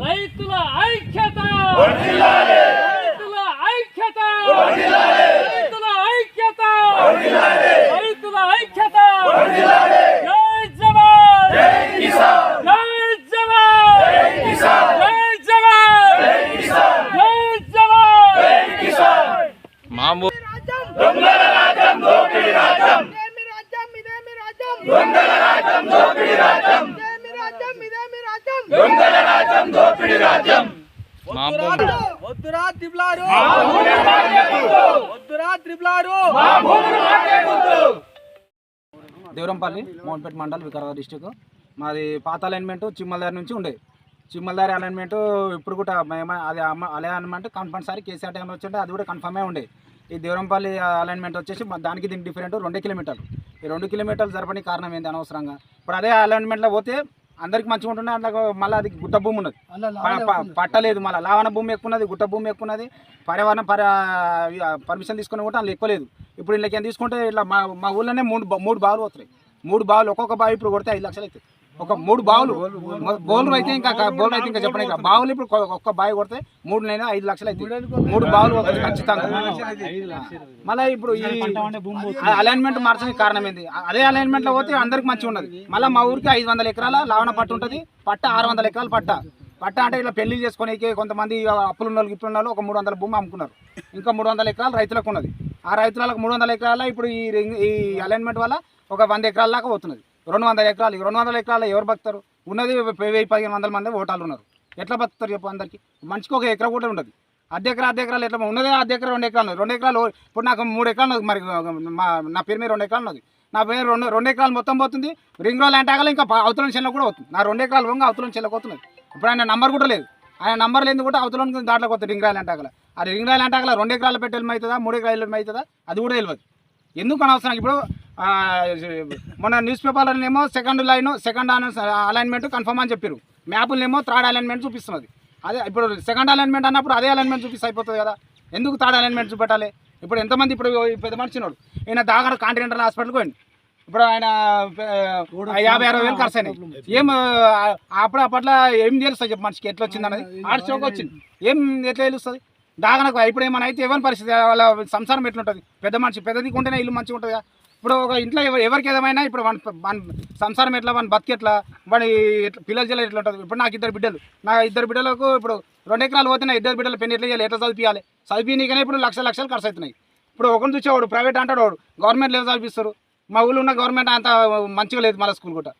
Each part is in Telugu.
రైతుల ఐక్యత! రైతుల ఐక్యత! రైతుల ఐక్యత! రైతుల ఐక్యత! జై జవాన్! జై జవాన్! జై జవాన్! జై జవాన్! మామూ దొంగల రాజ్యం దోపిడి రాజ్యం! దొంగల రాజ్యం దోపిడి రాజ్యం? దొంగల రాజ్యం దోపిడి రాజ్యం. మామూ వద్దురా త్రిపులారు వద్దురా triple R Devarampalli Mohanpet mandal Vikarabad district. మాది పాత అలైన్మెంట్ చిమ్మలదారి నుంచి ఉండే. చిమ్మలదారి అలైన్మెంట్ ఇప్పుడు కూడా మేము అది అమ్మ అలైన్మెంట్ కంపల్సరీ కేసీఆర్ టైంలో వచ్చింటే అది కూడా కన్ఫర్మే ఉండే. ఈ దేవరంపల్లి అలైన్మెంట్ వచ్చేసి దానికి దీనికి డిఫరెంట్ రెండు కిలోమీటర్లు. ఈ రెండు కిలోమీటర్లు జరపడానికి కారణం ఏంది అనవసరంగా? ఇప్పుడు అదే అలైన్మెంట్లో పోతే అందరికి మంచిగా ఉంటుండే అందులో మళ్ళీ అది గుట్ట భూమి ఉన్నది. పట్టలేదు మళ్ళీ. లావణ భూమి ఎక్కువ ఉన్నది గుట్ట భూమి ఎక్కువ ఉన్నది. పర్యావరణ పర పర్మిషన్ తీసుకుని కూడా అందులో ఎక్కువ లేదు. ఇప్పుడు వీళ్ళకి ఏం తీసుకుంటే ఇట్లా మా మా ఊళ్ళోనే మూడు మూడు బావులు వస్తున్నాయి. మూడు బావులు ఒక్కొక్క బావి ఇప్పుడు కొడితే ఐదు లక్షలు అవుతాయి. ఒక మూడు బావులు. బౌలర్ అయితే ఇంకా బౌలర్ అయితే ఇంకా చెప్పండి బావులు ఇప్పుడు ఒక్క బావి కొడితే మూడు నైనా ఐదు లక్షలు అయితే మూడు బావులు ఖచ్చితంగా. మళ్ళీ ఇప్పుడు ఈ అలైన్మెంట్ మార్చడానికి కారణం ఏంది? అదే అలైన్మెంట్లో పోతే అందరికి మంచిగా ఉన్నది. మళ్ళీ మా ఊరికి ఐదు వందల ఎకరాల లావణ పట్టు ఉంటుంది. పట్ట ఆరు వందల ఎకరాల పట్ట. పట్ట అంటే ఇలా పెళ్ళి చేసుకునేకి కొంతమంది అప్పులు ఉన్న వాళ్ళు ఇప్పుడు ఉన్న వాళ్ళు ఒక మూడు వందల భూమి అమ్ముకున్నారు. ఇంకా మూడు వందల ఎకరాలు రైతులకు ఉన్నది. ఆ రైతులకు మూడు వందల ఎకరాల ఇప్పుడు ఈ రింగ్- ఈ అలైన్మెంట్ వల్ల ఒక వంద ఎకరాల దాకా పోతున్నది. రెండు వందల ఎకరాలు రెండు వందల ఎకరాలు ఎవరు బతుకుతారు? ఉన్నది వెయ్యి పదిహేను వందల మంది ఓటాలు ఉన్నారు. ఎట్లా బతుకుతారు చెప్పు అందరికీ? మనిషికి ఒక ఎకరా కూడా ఉండదు. అర్ధ ఎకరా అర్ధ ఎకరాలు ఎట్లా ఉన్నదే అర్ధ ఎకరా రెండు ఎకరాలు రెండు ఎకరాలు ఇప్పుడు నాకు మూడు ఎకరాలు మరి మా నా పేరు మీద రెండు ఎకరాలు ఉన్నది. నా పేరు రెండు రెండు ఎకరాలు మొత్తం పోతుంది. రింగ్ రోడ్ అంటే ఇంకా అవతల చెల్ల కూడా అవుతుంది నా రెండు ఎకరాలు వంగ అవతల చెల్లకి అవుతున్నది ఇప్పుడు ఆయన నంబర్ కూడా లేదు. ఆయన నంబర్ లేదు కూడా అవతల దాంట్లోకి వస్తుంది రింగ్ రాయల్ అంటాకల ఆ రింగ్ రాయల్ అంటాకల రెండు ఎకరాలు పెట్టేమవుతుందా మూడు ఎకరాలు అవుతుందా అది కూడా తెలియదు ఎందుకు అనవసరం? ఇప్పుడు మొన్న news పేపర్లోనేమో second line second alignment confirm అని చెప్పారు మ్యాపులనేమో థర్డ్ అలైన్మెంట్ చూపిస్తున్నది. అదే ఇప్పుడు సెకండ్ అలైన్మెంట్ అన్నప్పుడు అదే అలైన్మెంట్ చూపిస్తే అయిపోతుంది కదా. ఎందుకు థర్డ్ అలైన్మెంట్ చూపెట్టాలి? ఇప్పుడు ఎంతమంది ఇప్పుడు పెద్ద మనిషి ఈయన దాగర కాంటినెంటల్ హాస్పిటల్కి పోయింది ఇప్పుడు ఆయన యాభై అరవై వేలు ఖర్చు అయినాయి. ఏం అప్పుడు అప్పట్లో ఏం తెలుస్తుంది చెప్పు మనిషికి? ఎట్లా వచ్చింది అనేది ఆడ చోక వచ్చింది. ఏం ఎట్లా తెలుస్తుంది? దాగనకు ఇప్పుడు ఏమైనా అయితే ఏమైనా పరిస్థితి వాళ్ళ సంసారం ఎట్లుంటుంది? పెద్ద మనిషి పెద్దది కొంటేనే ఇల్లు మంచిగా ఉంటుంది కదా. ఇప్పుడు ఒక ఇంట్లో ఎవరికి ఏదేమైనా ఇప్పుడు మన మన సంసారం ఎట్లా మన బతికి ఎట్లా వాడి పిల్లల జిల్లా ఎట్లా ఉంటుంది? ఇప్పుడు నాకు ఇద్దరు బిడ్డలు. నా ఇద్దరు బిడ్డలకు ఇప్పుడు రెండు ఎకరాలు పోతే నా ఇద్దరు బిడ్డలు పెళ్ళి ఎట్లా చేయాలి? ఎట్లా చదివియాలి చదివినీకనే ఇప్పుడు లక్ష లక్షలు ఖర్చు అవుతున్నాయి. ఇప్పుడు ఒకరిని చూసేవాడు ప్రైవేట్ అంటాడు వాడు. గవర్నమెంట్ లేదు చదివిస్తారు? మా ఊళ్ళో ఉన్న గవర్నమెంట్ అంత మంచిగా లేదు మళ్ళీ స్కూల్ కూడా.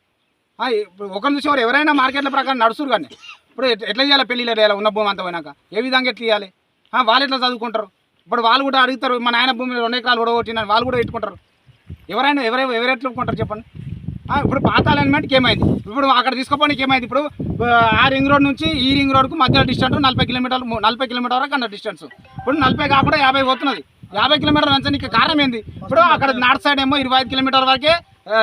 ఇప్పుడు ఒకరిని చూసేవారు ఎవరైనా మార్కెట్ల ప్రకారం నడుస్తారు కానీ. ఇప్పుడు ఎట్లా చేయాలి పెళ్ళిళ్ళు చేయాలి? ఉన్న భూమి అంత పోయినాక. ఏ విధంగా ఎట్లా చేయాలి? వాళ్ళు ఎట్లా చదువుకుంటారు? ఇప్పుడు వాళ్ళు కూడా అడుగుతారు మా నాయన భూమి రెండు ఎకరాలు కూడా కొట్టిన వాళ్ళు కూడా పెట్టుకుంటారు. ఎవరైనా ఎవరై ఎవరెట్లు ఒప్పుకుంటారు చెప్పండి? ఇప్పుడు పాత అలైన్మెంట్కి ఏమైంది ఇప్పుడు అక్కడ తీసుకోపోవడానికి ఏమైంది ఇప్పుడు ఆ, రింగ్ రోడ్ నుంచి ఈ రింగ్ రోడ్కు మధ్యలో డిస్టెన్స్ నలభై కిలోమీటర్లు నలభై కిలోమీటర్ వరకు అన్న డిస్టెన్స్. ఇప్పుడు నలభై కాకుండా యాభై పోతున్నది. యాభై కిలోమీటర్లు పెంచడానికి కారణం ఏంది? ఇప్పుడు అక్కడ నార్త్ సైడ్ ఏమో ఇరవై ఐదు కిలోమీటర్ వరకే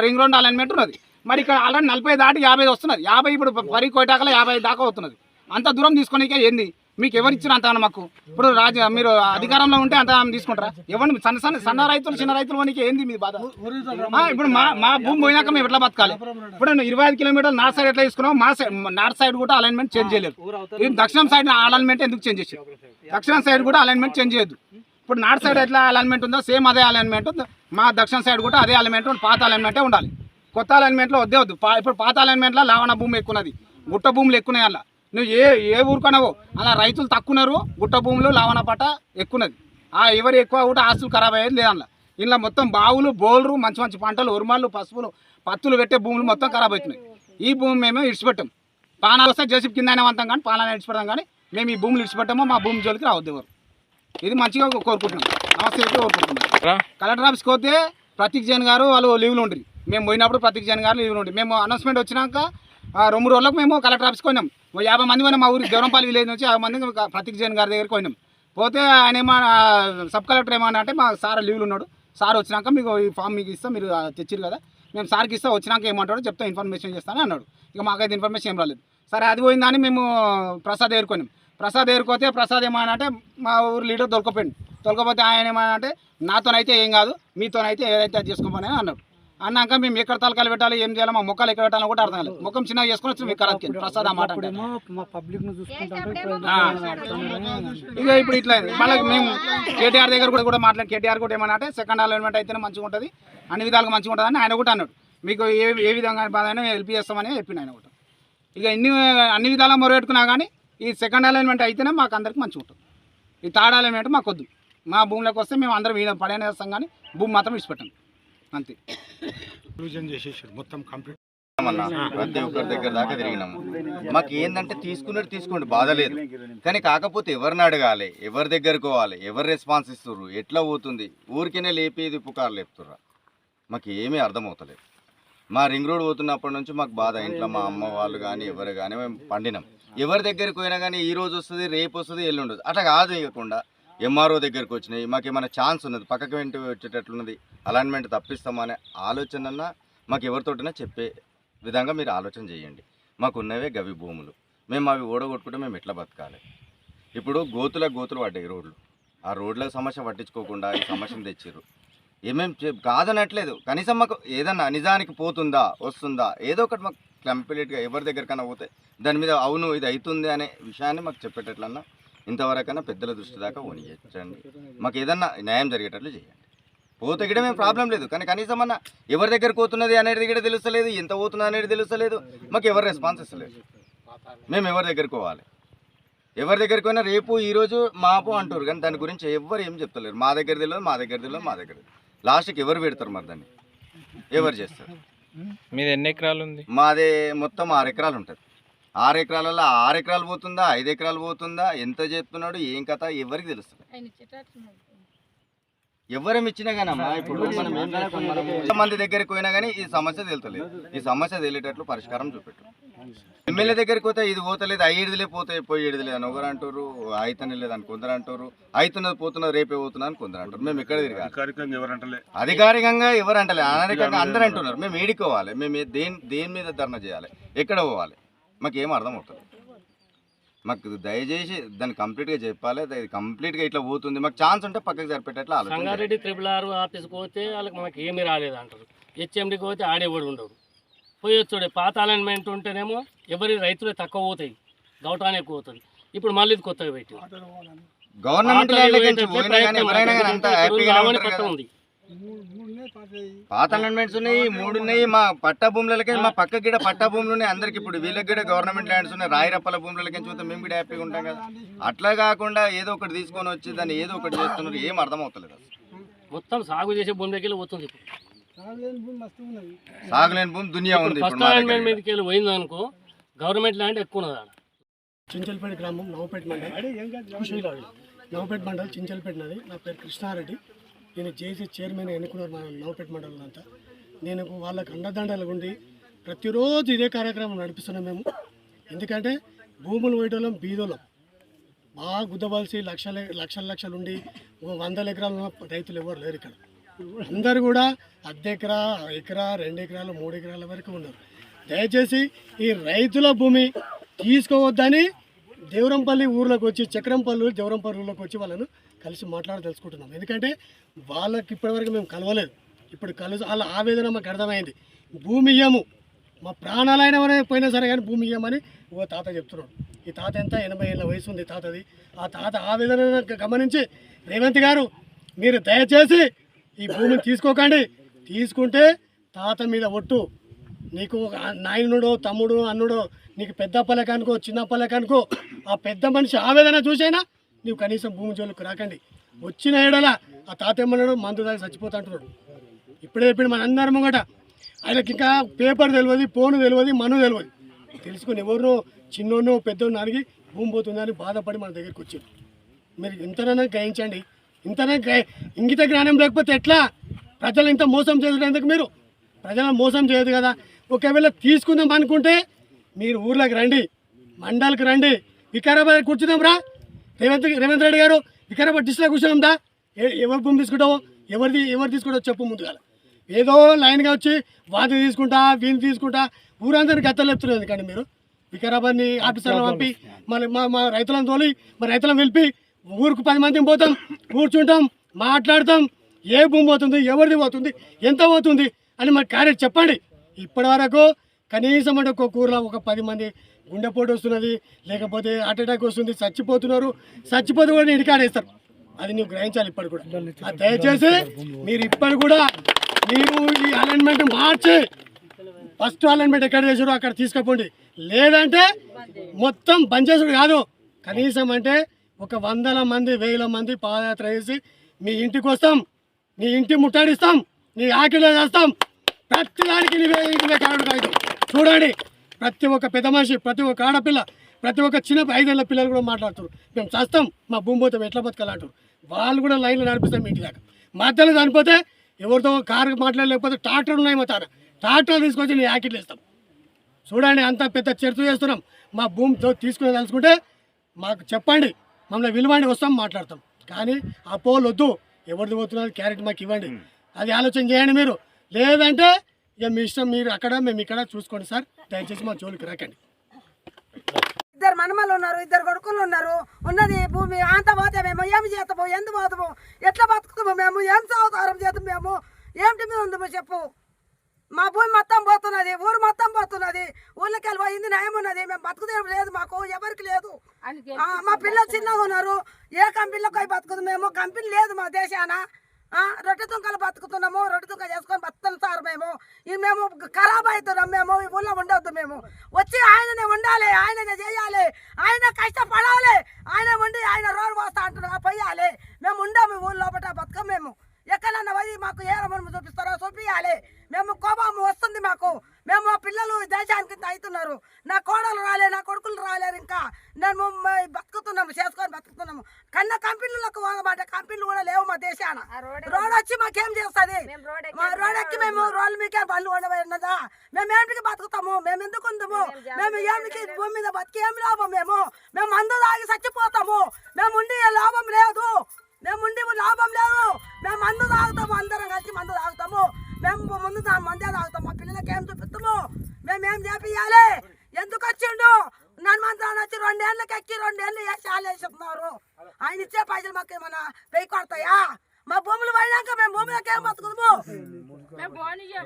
రింగ్ రోడ్ అలైన్మెంట్ ఉన్నది. మరి ఇక్కడ ఆల్రెడీ నలభై దాటి యాభై వస్తున్నది. యాభై ఇప్పుడు వరి కోటాకలో యాభై దాకా అవుతున్నది అంత దూరం తీసుకునేకే ఏంది? మీకు ఎవరు ఇచ్చిన అంత మాకు? ఇప్పుడు రాజ మీరు అధికారంలో ఉంటే అంత తీసుకుంటారా? ఎవరిని సన్న సన్న సన్న రైతులు చిన్న రైతులు వానికి ఏంది మీ బాధ? ఇప్పుడు మా మా భూమి పోయినాక మేము ఎట్లా బతకాలి? ఇప్పుడు ఇరవై ఐదు కిలోమీటర్లు నార్త్ సైడ్ ఎట్లా తీసుకున్నాం మా సైడ్ నార్త్ సైడ్ కూడా అలైన్మెంట్ చేంజ్ చేయలేదు. దక్షిణం సైడ్ అలైన్మెంట్ ఎందుకు చేంజ్ చేసారు దక్షిణం సైడ్ కూడా అలైన్మెంట్ చేంజ్ చేయొద్దు ఇప్పుడు నార్త్ సైడ్ ఎట్లా అలైన్మెంట్ ఉందో సేమ్ అదే అలైన్మెంట్ ఉంది మా దక్షిణ సైడ్ కూడా అదే అలైన్మెంట్ పాత అలైన్మెంటే ఉండాలి. కొత్త అలైన్మెంట్లో వద్దే వద్దు. పా- ఇప్పుడు పాత అలైన్మెంట్లో లావణ భూమి ఎక్కున్నది గుట్ట భూములు ఎక్కున్నాయి అలా. నువ్వు ఏ ఏ ఊరుకున్నావో అలా రైతులు తక్కున్నారు గుట్ట భూములు లావణ పట్ట ఎక్కున్నది ఆ ఎవరు ఎక్కువ కూడా ఆస్తులు ఖరాబ్ అయ్యేది లేదన్న. ఇలా మొత్తం బావులు బోల్రు మంచి మంచి పంటలు ఉరుమాలు పసుపులు పత్తులు పెట్టే భూములు మొత్తం ఖరాబ్ అవుతున్నాయి. ఈ భూమి మేము ఇడిచిపెట్టాం. పానాలు వస్తే జేసీబీ కింద అయినా అంతాం కానీ పానాలు ఇడిచిపెడతాం కానీ మేము ఈ భూములు ఇడిచిపెట్టామో మా భూమి జోలికి రావద్దు ఎవరు. ఇది మంచిగా కోరుకుంటున్నాం. నమస్తే కోరుకుంటున్నాం. కలెక్టర్ ఆఫీస్కి పోతే ప్రతీక్ జైన్ గారు వాళ్ళు లీవ్లు ఉండ్రి. మేము పోయినప్పుడు ప్రతీక్ జైన్ గారు లీవ్లు ఉండ్రి. మేము అనౌన్స్మెంట్ వచ్చినాక ఆ, రెండు రోజులకు మేము కలెక్టర్ ఆఫీస్కి పోయినాం. ఓ యాభై మంది పోయినాం మా ఊరికి దేవరంపల్లి విలేజ్ నుంచి యాభై మంది ప్రతీక్ జైన్ గారి దగ్గరికి పోయినాం. పోతే ఆయన ఏమన్నా సబ్ కలెక్టర్ ఏమన్నా అంటే మా సార్ లీవ్లు ఉన్నాడు. సార్ వచ్చినాక మీకు ఈ ఫామ్ మీకు ఇస్తాం మీరు తెచ్చిరు కదా. మేము సార్కి ఇస్తా వచ్చినాక ఏమంటాడో చెప్తా ఇన్ఫర్మేషన్ చేస్తాను అన్నాడు. ఇక మాకైతే ఇన్ఫర్మేషన్ ఏం రాలేదు. సరే అది పోయిందని మేము ప్రసాద్ ఏరుకున్నాం ప్రసాద్ ఏరుకోతే ప్రసాద్ ఏమన్నా అంటే మా ఊరు లీడర్ దొరకపోయింది దొరకపోతే ఆయన ఏమన్నా అంటే నాతోనైతే ఏం కాదు మీతోనైతే ఏదైతే అది చేసుకోమని అన్నాడు. అన్నాక మేము ఎక్కడ తలకాలు పెట్టాలి ఏం చేయాలి మా మొక్కలు ఎక్కడ పెట్టాలని కూడా అర్థం కాలేదు. ముఖం చిన్నగా చేసుకొని వచ్చి వికారానికి ప్రసాద్ ఆ మాట అంటే. మా పబ్లిక్ను చూసుకుంటాం ఆ. ఇక ఇప్పుడు ఇట్లా. మళ్ళీ మేము కేటీఆర్ దగ్గర కూడా కూడా మాట్లాడి కేటీఆర్ కూడా ఏమన్నా అంటే సెకండ్ అలైన్మెంట్ అయితేనే మంచిగా ఉంటుంది. అన్ని విధాలుగా మంచిగా ఉంటుంది అని ఆయన కూడా అన్నాడు. మీకు ఏ ఏ విధంగా బాధ అయినా హెల్ప్ చేస్తామని చెప్పిండు ఆయన కూడా. ఇక ఎన్ని అన్ని విధాలుగా మొరపెట్టుకున్నా కానీ ఈ సెకండ్ అలైన్మెంట్ అయితేనే మాకు అందరికి మంచిగా ఉంటుంది. ఈ థర్డ్ అలైన్మెంట్ మాకు వద్దు. మా భూమిలోకి వస్తే మేము అందరం వీణ పడేనేస్తాం కానీ భూమి మాత్రం విడిచిపెట్టాం అంతే. అన్న ప్రతి ఒక్కరి దగ్గర దాకా తిరిగినాము. మాకు ఏంటంటే తీసుకున్నట్టు తీసుకోండి బాధ లేదు. కానీ కాకపోతే ఎవరిని అడగాలి? ఎవరి దగ్గరకు పోవాలి? ఎవరు రెస్పాన్స్ ఇస్తుర్రు? ఎట్లా పోతుంది? ఊరికేనే లేపేది పుకారు లేపుతుర్రా. మాకు ఏమీ అర్థమవుతలేదు. మా రింగ్ రోడ్ పోతున్నప్పటి నుంచి మాకు బాధ. ఇంట్లో మా అమ్మ వాళ్ళు కానీ ఎవరు కానీ మేము పండినాం. ఎవరి దగ్గరికి పోయినా కానీ ఈ రోజు వస్తుంది రేపు వస్తుంది ఎల్లుండి వస్తుంది. అట్లా కాదు ఇవ్వకుండా ఎంఆర్ఓ దగ్గరికి వచ్చినాయి. మాకు ఏమైనా ఛాన్స్ ఉన్నది? పక్కకి వెంట వచ్చేటట్లున్నది? అలైన్మెంట్ తప్పిస్తామనే ఆలోచన మాకు ఎవరితోటైనా చెప్పే విధంగా మీరు ఆలోచన చేయండి. మాకు ఉన్నవే గవి భూములు. మేము అవి ఓడగొట్టుకుంటే మేము ఎట్లా బతకాలి? ఇప్పుడు గోతుల గోతులు పడ్డాయి రోడ్లు. ఆ రోడ్ల సమస్య పట్టించుకోకుండా ఈ సమస్యను తెచ్చిర్రు. ఏమేం చెప్- కాదనట్లేదు. కనీసం మాకు ఏదన్నా నిజానికి పోతుందా వస్తుందా ఏదో ఒకటి మాకు కంప్లీట్గా ఎవరి దగ్గరికైనా పోతే దాని మీద అవును ఇది అవుతుంది అనే విషయాన్ని మాకు చెప్పేటట్లన్నా ఇంతవరకైనా పెద్దల దృష్టి దాకా ఓనియచ్చండి మాకు ఏదన్నా న్యాయం జరిగేటట్లు చేయండి. పోతే గిడ మేము ప్రాబ్లం లేదు. కానీ కనీసం అన్న ఎవరి దగ్గర పోతున్నది అనేది కూడా తెలుస్తలేదు ఎంత పోతున్నది అనేది తెలుస్తలేదు మాకు ఎవరు రెస్పాన్స్ ఇస్తలేదు. మేము ఎవరి దగ్గరికి పోవాలి? ఎవరి దగ్గరికి పోయినా రేపు ఈ రోజు మాపు అంటారు కానీ దాని గురించి ఎవరు ఏం చెప్తలేరు. మా దగ్గర తెలియదు మా దగ్గర తెలియదు మా దగ్గర. లాస్ట్కి ఎవరు పెడతారు మరి దాన్ని? ఎవరు చేస్తారు? మీది ఎన్ని ఎకరాలు ఉంది? మాదే మొత్తం ఆరు ఎకరాలు ఉంటుంది. ఆరు ఎకరాలలో ఆరు ఎకరాలు పోతుందా? ఐదు ఎకరాలు పోతుందా? ఎంత చెప్తున్నాడు ఏం కథ? ఎవరికి తెలుస్తుంది ఎవరం ఇచ్చినా కానమ్మా ఇప్పుడు మనం ఏం మంది దగ్గరికి పోయినా కానీ ఈ సమస్య తెలుతలేదు. ఈ సమస్య తెలియటట్లు పరిష్కారం చూపెట్టు. ఎమ్మెల్యే దగ్గరికి పోతే ఇది పోతలేదు ఐదులే పోతే పోయేది లేదు అని ఒకరు అంటారు అయితనే లేదని కొందరు అంటారు అవుతున్నది పోతున్నది రేపే పోతున్నది అని కొందరు అంటారు. మేము ఎక్కడ తిరగాలి? అధికారికంగా ఎవరంటలే అధికారికంగా ఎవరు అంటలే? అనధికంగా అందరూ అంటున్నారు. మేము ఏడుకోవాలి. మేము దేని దేని మీద ధర్నా చేయాలి? ఎక్కడ పోవాలి? మాకు ఏం అర్థం అవుతుంది మాకు దయచేసి దాన్ని కంప్లీట్గా చెప్పాలి. అది కంప్లీట్గా ఇట్లా పోతుంది. మాకు ఛాన్స్ ఉంటే పక్కకి సరిపెట్టేట్లా. సంగారెడ్డి త్రిపుల్ ఆర్ ఆఫీస్కి పోతే వాళ్ళకి మనకి ఏమీ రాలేదు అంటారు. హెచ్ఎండికి పోతే ఆడేవాడు ఉండడు. పోయొచ్చుడే పాత అలైన్మెంట్ ఉంటేనేమో ఎవరి రైతులే తక్కువ పోతాయి. గౌటానే ఎక్కువ పోతుంది ఇప్పుడు మళ్ళీ ఇది కొత్తగా పెట్టి గవర్నమెంట్ ఉంది. పాత అలైన్మెంట్స్ ఉన్నాయి మూడు ఉన్నాయి మా పట్ట భూములకి మా పక్క గిడ పట్ట భూములు ఉన్నాయి. అందరికి ఇప్పుడు వీళ్ళకి కూడా గవర్నమెంట్ ల్యాండ్స్ ఉన్నాయి. రాయిరప్పల భూములకి చూస్తే మేము కూడా హ్యాపీగా ఉంటాం కదా. అట్లా కాకుండా ఏదో ఒకటి తీసుకొని వచ్చి దాన్ని ఏదో ఒకటి చేస్తున్నారు. ఏం అర్థం అవుతలేదు మొత్తం సాగు చేసే భూమి దగ్గర పోతుంది ఇప్పుడు. సాగులేని భూమి దునియా ఉంది. పోయింది అనుకో గవర్నమెంట్ ల్యాండ్ ఎక్కువ ఉన్నది చించల్పేట గ్రామం నవపేట మండల్. నవపేట మండల్ చించల్పేట నది. నా పేరు కృష్ణారెడ్డి. నేను జేసీ చైర్మన్ ఎన్నుకున్నారు మా నవపేట మండలం అంతా. నేను వాళ్ళకి అండదండలు ఉండి ప్రతిరోజు ఇదే కార్యక్రమం నడిపిస్తున్నాం మేము. ఎందుకంటే భూములు వేయటం బీదోళం బాగా గుద్దవలసి లక్షల లక్షల లక్షలు ఉండి వందల ఎకరాలు రైతులు ఎవరు లేరు ఇక్కడ. అందరు కూడా అర్ధ ఎకరా ఎకరా రెండు ఎకరాలు మూడు ఎకరాల వరకు ఉన్నారు. దయచేసి ఈ రైతుల భూమి తీసుకోవద్దని దేవరంపల్లి ఊర్లోకి వచ్చి చక్రంపల్లి దేవరంపల్లి ఊర్లోకి వచ్చి వాళ్ళను కలిసి మాట్లాడి తెలుసుకుంటున్నాం. ఎందుకంటే వాళ్ళకి ఇప్పటివరకు మేము కలవలేదు. ఇప్పుడు కలుసు వాళ్ళ ఆవేదన మాకు అర్థమైంది. భూమి ఇయ్యము. మా ప్రాణాలైన పోయినా సరే కానీ భూమి ఇయ్యమని ఓ తాత చెప్తున్నాడు. ఈ తాత ఎంత? ఎనభై ఏళ్ళ వయసు ఉంది తాతది. ఆ తాత ఆవేదన గమనించి రేవంత్ గారు మీరు దయచేసి ఈ భూమిని తీసుకోకండి. తీసుకుంటే తాత మీద ఒట్టు. నీకు ఒక నాయనుడో తమ్ముడు అన్నుడో నీకు పెద్ద పలకనుకో చిన్న కనుకో ఆ పెద్ద మనిషి ఆవేదన చూసైనా నీవు కనీసం భూమి జోలికి రాకండి. వచ్చిన ఏడల ఆ తాత మందు దాకా చచ్చిపోతా అంటున్నాడు. ఇప్పుడే చెప్పిన మన అందరం ముంగట ఆయనకి ఇంకా పేపర్ తెలియదు ఫోన్ తెలియదు మను తెలియదు తెలుసుకుని ఎవరినో చిన్నోనో పెద్దోన్నో అడిగి భూమి పోతుందని బాధపడి మన దగ్గరికి వచ్చారు మీరు ఇంతనైనా గ్రహించండి. ఇంతనే గ్రహ ఇంగిత జ్ఞానం లేకపోతే ఎట్లా? ప్రజలు ఇంత మోసం చేసేందుకు మీరు? ప్రజలను మోసం చేయదు కదా. ఒకవేళ తీసుకుందాం అనుకుంటే మీరు ఊర్లోకి రండి మండలికి రండి. వికారాబాద్ కూర్చుందాం రా. రేవంత్ రేవంత్ రెడ్డి గారు వికారాబాద్ డిస్ట్రిక్ట్ కూర్చుందా ఎవరు భూమి తీసుకుంటావో? ఎవరిది ఎవరు తీసుకుంటావో చెప్పు ముందుగా. ఏదో లైన్గా వచ్చి వాది తీసుకుంటా వీని తీసుకుంటా ఊరందరినీ గత్తలు చెప్తున్నారు ఎందుకండి మీరు? వికారాబాద్ని ఆఫీసర్లు పంపి మళ్ళీ మా మా రైతులను తోలి మా రైతులను పిలిపి ఊరికి పది మందిని పోతాం కూర్చుంటాం మాట్లాడతాం. ఏ భూమి పోతుంది ఎవరిది పోతుంది ఎంత పోతుంది అని మాకు కార్యక్రమం చెప్పండి. ఇప్పటి వరకు కనీసం అంటే ఒక కూరలో ఒక పది మంది గుండెపోటు వస్తున్నది లేకపోతే హార్ట్ అటాక్ వస్తుంది చచ్చిపోతున్నారు చచ్చిపోతే కూడా ఇడికాడేస్తారు అది నువ్వు గ్రహించాలి ఇప్పటి కూడా. దయచేసి మీరు ఇప్పటి కూడా మీరు ఈ అలైన్మెంట్ మార్చి ఫస్ట్ అలైన్మెంట్ ఎక్కడ చేసారో అక్కడ తీసుకుపోండి. లేదంటే మొత్తం బంద్ చేసుడు కాదు. కనీసం అంటే ఒక వందల మంది వేల మంది పాదయాత్ర చేసి మీ ఇంటికి వస్తాం నీ ఇంటి ముట్టడిస్తాం నీ ఆకిలో చేస్తాం. ప్రతి దానికి నీవే ఇంటివే కాడు చూడండి ప్రతి ఒక్క పెద్ద మనిషి ప్రతి ఒక్క ఆడపిల్ల ప్రతి ఒక్క చిన్న ఐదేళ్ళ పిల్లలు కూడా మాట్లాడుతారు మేము చేస్తాం మా భూమి పోతే ఎట్లా బతకాలంటారు? వాళ్ళు కూడా లైన్లో నడిపిస్తాం మీ ఇంటి దాకా. మధ్యలో చనిపోతే ఎవరితో కారు మాట్లాడలేకపోతే ట్రాక్టర్ ఉన్నాయి మా తార. ట్రాక్టర్ తీసుకొచ్చి నీ యాకిట్లు ఇస్తాం చూడండి అంత పెద్ద చర్చ చేస్తున్నాం. మా భూమితో తీసుకుని తలుచుకుంటే మాకు చెప్పండి మమ్మల్ని విలువండి వస్తాం మాట్లాడతాం. కానీ ఆ పోల్ వద్దు. ఎవరిది పోతున్నది క్యారెట్ మాకు ఇవ్వండి. అది ఆలోచన చేయండి మీరు. లేదంటే ఇక మీ ఇష్టం మీరు అక్కడ మేము ఇక్కడ చూసుకోండి సార్. దయచేసి మా జోలికి రాకండి. ఇద్దరు మనమలు ఉన్నారు ఇద్దరు కొడుకులు ఉన్నారు. ఉన్నది భూమి అంత పోతే మేము ఏమి చేస్తాము ఎందుకు పోతాము ఎట్లా బతుకుతాము మేము ఏం సహకారం చేస్తాం మేము? ఏమిటి మీద ఉందో చెప్పు. మా భూమి మొత్తం పోతున్నది ఊరు మొత్తం పోతున్నది ఊళ్ళకి వెళ్ళి పోయింది నయం ఉన్నది. మేము బతుకుదే లేదు మాకు ఎవరికి లేదు. మా పిల్లలు చిన్నగా ఉన్నారు ఏ కంపెనీలో పోయి బతుకుదు మేము? కంపెనీ లేదు మా దేశాన. రొట్టె తుంకలు బతుకుతున్నాము రొట్టె తుంక చేసుకొని బతుకుతాం సార్ మేము. ఈ మేము ఖరాబ్ అవుతున్నాం మేము ఈ ఊళ్ళో ఉండొద్దు మేము. వచ్చి ఆయననే ఉండాలి ఆయననే చేయాలి ఆయన కష్టపడాలి ఆయన ఉండి ఆయన రోడ్ పోస్తా అంటున్నా పోయాలి. మేము ఉండాము ఈ ఊళ్ళో లోపల బతుకం మేము. ఎక్కడన్నా పోయి మాకు ఏ రమ్మని చూపిస్తారో చూపించాలి మేము కోపం వస్తుంది మాకు. మేము మా పిల్లలు దేశానికి అవుతున్నారు నా కోడలు రాలే ముందు తా- మందే తాగుతాం. మా పిల్లలకి ఏం చూపిస్తాము? మేము చేపియాలి ఎందుకు వచ్చిండు? నన్మంత్రాన్ని వచ్చి రెండేళ్ళకి ఎక్కి రెండేళ్ళు వేసి ఆలేస్తున్నారు ఆయన ఇచ్చే పైసలు మాకు ఏమన్నా వెయ్యి కొడతాయా? మా భూములు పోయినాక మేము భూములకి ఏం బతుకుతాము? మేము పోనీయం.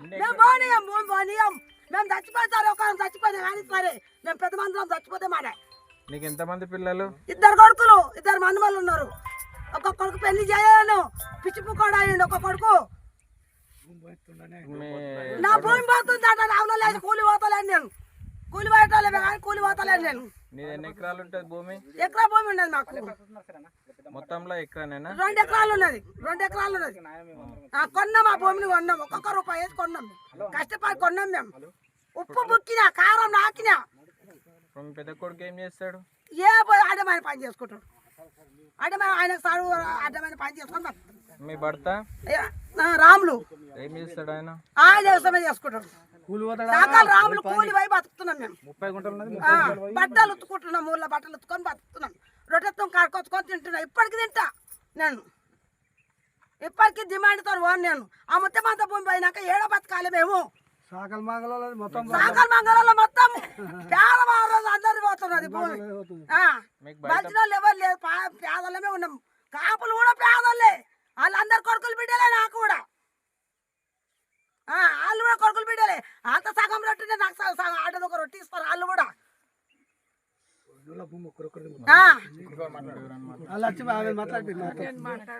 భూమి పోనీయం మేము చచ్చిపోతారు ఒక చచ్చిపోతే కానీ సరే. మేము పెద్ద మందిరం చచ్చిపోతే మాడే నీకు ఎంతమంది పిల్లలు? ఇద్దరు కొడుకులు ఇద్దరు మనమలు ఉన్నారు. ఒక కొడుకు పెళ్ళి చేయను పిచ్చిపు కూడా అయ్యిండు ఒక కొడుకు. నా భూమి పోతుంది అంట రావులో లేదు కూలి పోతలేను నేను. కూలి పోయటోళ్ళే కానీ కూలి పోతలేను నేను. నీది ఎన్ని ఎకరాలు ఉంటుంది భూమి? ఎకరా భూమి ఉన్నది మాకు. మొత్తంలో ఎకరానేనా? రెండు ఎకరాలు ఉన్నది రెండు ఎకరాలు ఉన్నది. ఆ, కొన్నాం ఆ భూమిని కొన్నాం ఒక్కొక్క రూపాయి వేసి కొన్నాం కష్టపడి కొన్నాం మేము. ఉప్పు బుక్కినా కారం నాకినా. పెద్ద కొడుకు ఏం చేస్తాడు? ఏ పోయి అడ్డమైన పని చేసుకుంటాడు. ఆయన చదువు అడ్డమైన పని. మీ భర్త? రాములు. ఏం చేస్తాడు ఆయన? ఆ వ్యవసాయమే చేసుకుంటాడు. సాకాలు రాములు కూలి పోయి బతుకుతున్నాం మేము. బట్టలు ఉతుకుంటున్నాం ఊళ్ళో బట్టలు ఉతుకొని బతుకుతున్నాం. రొట్టెతో కాడుకొచ్చుకొని తింటున్నా. ఇప్పటికి తింటా నేను. ఇప్పటికి డిమాండ్తో పోను నేను. ఆ మొత్తం అంత భూమి పోయినాక ఏడో బతకాలి మేము. సాకల మంగళ మొత్తం సాకల మంగళంలో మొత్తం పేదవారు అందరు పోతున్నది భూమి ఆ, మీకు బయట మంచి వాళ్ళు ఎవరు లేదు పేదలమే ఉన్నాం. కాపులు కూడా పేదోళ్ళే. వాళ్ళందరు కొడుకులు బిడ్డలే నాకు కూడా. ఆ, వాళ్ళు కూడా కొడుకులు బిడ్డలే. అంత సగం రొట్టె నాకు సగం సగం. ఆటది ఒక రొట్టె ఇస్తారు వాళ్ళు కూడా. వచ్చి మాట్లాడి.